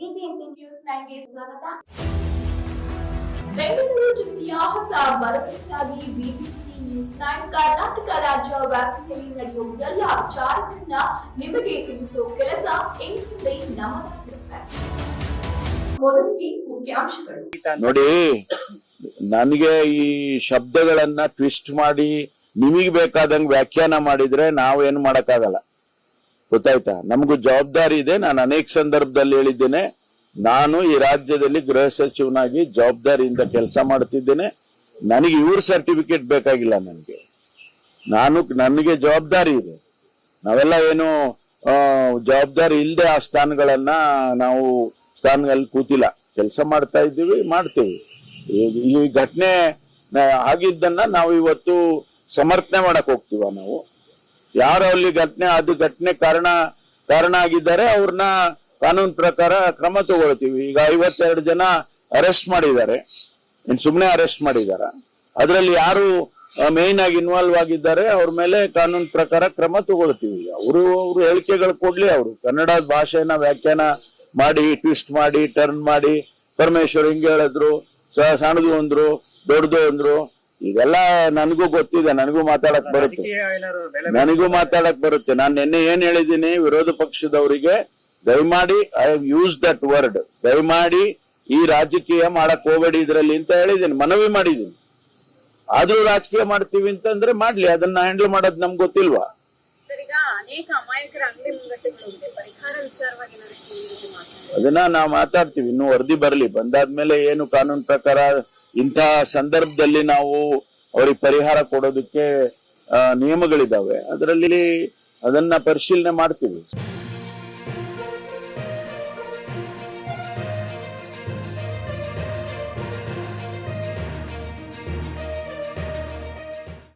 BBMP news ನೈನ್ಗೆ ಸ್ವಾಗತ. ಬೆಂಗಳೂರು ಜಿಲ್ಲೆಯ ಹೊಸ ಭರವಸೆಯಾಗಿ ಬಿಬಿಎಂಪಿ ನ್ಯೂಸ್ ನೈನ್ ಕರ್ನಾಟಕ ರಾಜ್ಯ ವ್ಯಾಪ್ತಿಯಲ್ಲಿ ನಡೆಯುವ ಎಲ್ಲ ವಿಚಾರಗಳನ್ನ ನಿಮಗೆ ತಿಳಿಸುವ ಕೆಲಸ ನಮ್ಮದಾಗಿರುತ್ತೆ ಮೊದಲಿಗೆ ಮುಖ್ಯಾಂಶಗಳು. ನೋಡಿ ನನಗೆ ಈ ಶಬ್ದಗಳನ್ನ ಟ್ವಿಸ್ಟ್ ಮಾಡಿ ನಿಮಗೆ ಬೇಕಾದಂಗೆ ವ್ಯಾಖ್ಯಾನ ಮಾಡಿದ್ರೆ ನಾವೇನು ಮಾಡಕ್ಕಾಗಲ್ಲ. ಗೊತ್ತಾಯ್ತಾ? ನಮಗೂ ಜವಾಬ್ದಾರಿ ಇದೆ. ನಾನು ಅನೇಕ ಸಂದರ್ಭದಲ್ಲಿ ಹೇಳಿದ್ದೇನೆ. ನಾನು ಈ ರಾಜ್ಯದಲ್ಲಿ ಗೃಹ ಸಚಿವನಾಗಿ ಜವಾಬ್ದಾರಿಯಿಂದ ಕೆಲಸ ಮಾಡ್ತಿದ್ದೇನೆ ನನಗೆ ಇವ್ರ ಸರ್ಟಿಫಿಕೇಟ್ ಬೇಕಾಗಿಲ್ಲ ನನಗೆ. ನಾನು ನನಗೆ ಜವಾಬ್ದಾರಿ ಇದೆ. ನಾವೆಲ್ಲ ಏನು ಜವಾಬ್ದಾರಿ ಇಲ್ಲದೆ ಆ ಸ್ಥಾನಗಳನ್ನ ನಾವು ಸ್ಥಾನಗಳಲ್ಲಿ ಕೂತಿಲ್ಲ. ಕೆಲಸ ಮಾಡ್ತಾ ಇದ್ದೀವಿ, ಮಾಡ್ತೀವಿ. ಈ- ಘಟನೆ ಆಗಿದ್ದನ್ನ ನಾವು ಇವತ್ತು ಸಮರ್ಥನೆ ಮಾಡಕ್ ಹೋಗ್ತೀವ ನಾವು. ಯಾರು ಅಲ್ಲಿ ಘಟನೆ, ಅದು ಘಟನೆ ಕಾರಣ ಕಾರಣ ಆಗಿದ್ದಾರೆ ಅವ್ರನ್ನ ಕಾನೂನು ಪ್ರಕಾರ ಕ್ರಮ ತಗೊಳ್ತೀವಿ. ಈಗ ಐವತ್ತೆರಡು ಜನ ಅರೆಸ್ಟ್ ಮಾಡಿದ್ದಾರೆ. ಇನ್ನು ಸುಮ್ನೆ ಅರೆಸ್ಟ್ ಮಾಡಿದಾರ ಅದರಲ್ಲಿ ಯಾರು ಮೇನ್ ಆಗಿ ಇನ್ವಾಲ್ವ್ ಆಗಿದ್ದಾರೆ, ಅವ್ರ ಮೇಲೆ ಕಾನೂನು ಪ್ರಕಾರ ಕ್ರಮ ತಗೊಳ್ತೀವಿ. ಅವರು ಅವರು ಹೇಳಿಕೆಗಳು ಕೊಡ್ಲಿ ಅವರು. ಕನ್ನಡ ಭಾಷೆನ ವ್ಯಾಖ್ಯಾನ ಮಾಡಿ ಟ್ವಿಸ್ಟ್ ಮಾಡಿ ಟರ್ನ್ ಮಾಡಿ, ಪರಮೇಶ್ವರ್ ಹಿಂಗೆ ಹೇಳಿದ್ರು ಸಣ್ಣದು ಅಂದ್ರು, ದೊಡ್ಡದು ಅಂದ್ರು ಇದೆಲ್ಲ ನನಗೂ ಗೊತ್ತಿದೆ ನನಗೂ ಮಾತಾಡಕ್ ಬರುತ್ತೆ. ನನಗೂ ಮಾತಾಡಕ್ ಬರುತ್ತೆ. ನಾನು ನಿನ್ನೆ ಏನ್ ಹೇಳಿದ್ದೀನಿ ವಿರೋಧ ಪಕ್ಷದವರಿಗೆ ದಯಮಾಡಿ I have use that word ದಯಮಾಡಿ ಈ ರಾಜಕೀಯ ಮಾಡಕ್ ಹೋಗಬೇಡಿ ಇದ್ರಲ್ಲಿ ಅಂತ ಹೇಳಿದ್ದೀನಿ ಮನವಿ ಮಾಡಿದೀನಿ ಆದ್ರೂ ರಾಜಕೀಯ ಮಾಡ್ತೀವಿ ಅಂತಂದ್ರೆ ಮಾಡ್ಲಿ ಅದನ್ನ ಹ್ಯಾಂಡಲ್ ಮಾಡೋದ್ ನಮ್ಗೆ ಗೊತ್ತಿಲ್ವಾ? ಸರ್ ಈಗ ಅನೇಕ ಅಮಾಯಕರ ಅಂಗಡಿ ಮುಂಗಟ್ಟುಗಳು ಇದೆ. ಪರಿಹಾರ ವಿಚಾರವಾಗಿ ಏನಾದ್ರು ಈ ಅದನ್ನ ನಾವು ಮಾತಾಡ್ತೀವಿ ಇನ್ನು ವರದಿ ಬರ್ಲಿ. ಬಂದಾದ್ಮೇಲೆ ಏನು ಕಾನೂನು ಪ್ರಕಾರ ಇಂತಹ ಸಂದರ್ಭದಲ್ಲಿ ನಾವು ಅವ್ರಿಗೆ ಪರಿಹಾರ ಕೊಡೋದಕ್ಕೆ ನಿಯಮಗಳಿದ್ದಾವೆ. ಅದರಲ್ಲಿ ಅದನ್ನ ಪರಿಶೀಲನೆ ಮಾಡ್ತೀವಿ.